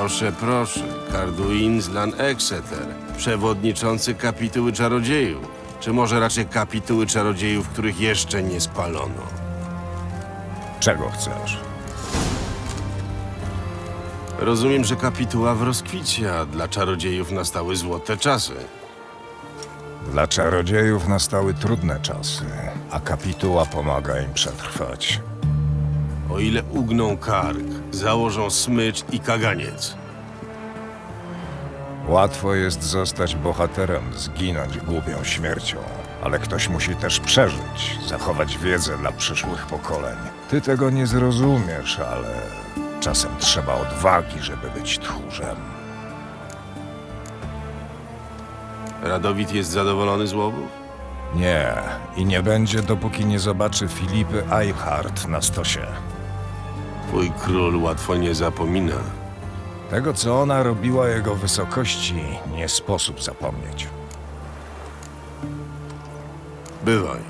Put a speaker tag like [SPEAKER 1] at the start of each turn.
[SPEAKER 1] Proszę, proszę, Carduin z Lan Exeter, przewodniczący kapituły czarodziejów. Czy może raczej kapituły czarodziejów, których jeszcze nie spalono?
[SPEAKER 2] Czego chcesz?
[SPEAKER 1] Rozumiem, że kapituła w rozkwicie, a dla czarodziejów nastały złote czasy.
[SPEAKER 2] Dla czarodziejów nastały trudne czasy, a kapituła pomaga im przetrwać.
[SPEAKER 1] O ile ugną kark, założą smycz i kaganiec.
[SPEAKER 2] Łatwo jest zostać bohaterem, zginąć głupią śmiercią, ale ktoś musi też przeżyć, zachować wiedzę dla przyszłych pokoleń. Ty tego nie zrozumiesz, ale czasem trzeba odwagi, żeby być tchórzem.
[SPEAKER 1] Radowit jest zadowolony z łowów?
[SPEAKER 2] Nie, i nie będzie, dopóki nie zobaczy Filipy Eichhardt na stosie.
[SPEAKER 1] Twój król łatwo nie zapomina.
[SPEAKER 2] Tego, co ona robiła jego wysokości, nie sposób zapomnieć.
[SPEAKER 1] Bywaj.